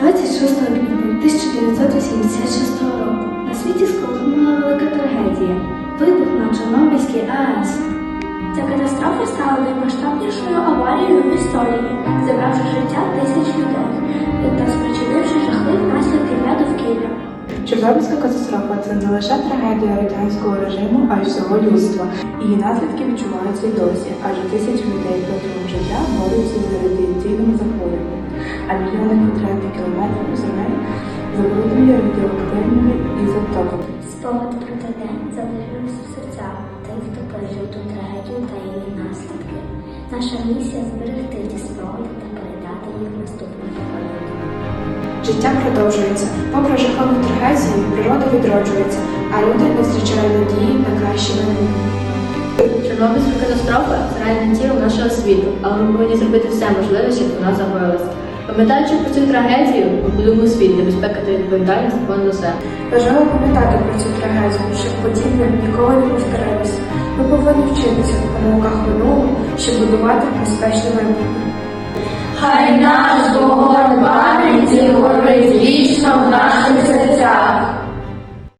26 квітня 1986 року на світі сколихнула велика трагедія вибух на Чорнобильській АЕС. Ця катастрофа стала наймасштабнішою аварією в історії, забравши життя тисяч людей та спричинивши жахливі наслідки для довкілля. Чорнобильська катастрофа це не лише трагедія радянського режиму, а й всього людства. Її наслідки відчуваються й досі, адже тисячі людей протягом життя мільйони квадратних кілометрів земель забруднені радіоактивними ізотопами. Спогад про той день залишився в серцях тих, хто пережив ту трагедію та її наслідки. Наша місія зберегти ті спогади та передати їх наступним поколінням. Життя продовжується. Попри жахливу трагедію, природа відроджується, а люди не втрачають надії на краще майбутнє. Чорнобильська катастрофа це реальне тіло нашого світу, але ми повинні зробити все можливе, щоб вона загоїлася. Пам'ятаючи про цю трагедію, ми будемо світ, небезпека та відповідальність понад усе. Бажаю пам'ятати про цю трагедію, щоб подібне ніколи не повторилося. Ми повинні вчитися в помилках минулого, щоб будувати безпечне майбутнє. Хай наш вогонь